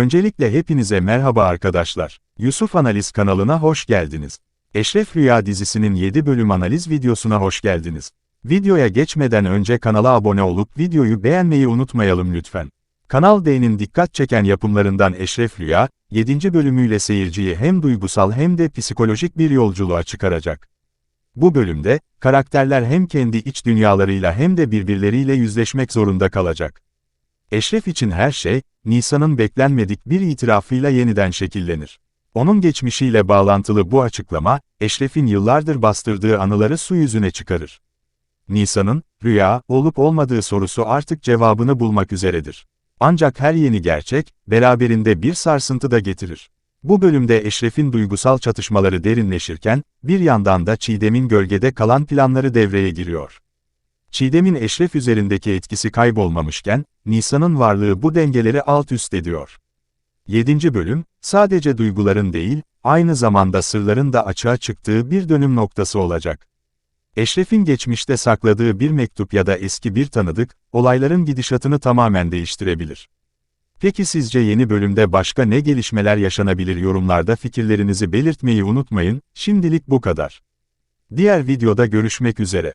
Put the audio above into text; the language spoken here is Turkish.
Öncelikle hepinize merhaba arkadaşlar. Yusuf Analiz kanalına hoş geldiniz. Eşref Rüya dizisinin 7 bölüm analiz videosuna hoş geldiniz. Videoya geçmeden önce kanala abone olup videoyu beğenmeyi unutmayalım lütfen. Kanal D'nin dikkat çeken yapımlarından Eşref Rüya, 7. bölümüyle seyirciyi hem duygusal hem de psikolojik bir yolculuğa çıkaracak. Bu bölümde, karakterler hem kendi iç dünyalarıyla hem de birbirleriyle yüzleşmek zorunda kalacak. Eşref için her şey, Nisan'ın beklenmedik bir itirafıyla yeniden şekillenir. Onun geçmişiyle bağlantılı bu açıklama, Eşref'in yıllardır bastırdığı anıları su yüzüne çıkarır. Nisan'ın, rüya, olup olmadığı sorusu artık cevabını bulmak üzeredir. Ancak her yeni gerçek, beraberinde bir sarsıntı da getirir. Bu bölümde Eşref'in duygusal çatışmaları derinleşirken, bir yandan da Çiğdem'in gölgede kalan planları devreye giriyor. Çiğdem'in Eşref üzerindeki etkisi kaybolmamışken, Nisan'ın varlığı bu dengeleri alt üst ediyor. 7. bölüm, sadece duyguların değil, aynı zamanda sırların da açığa çıktığı bir dönüm noktası olacak. Eşref'in geçmişte sakladığı bir mektup ya da eski bir tanıdık, olayların gidişatını tamamen değiştirebilir. Peki sizce yeni bölümde başka ne gelişmeler yaşanabilir yorumlarda fikirlerinizi belirtmeyi unutmayın, şimdilik bu kadar. Diğer videoda görüşmek üzere.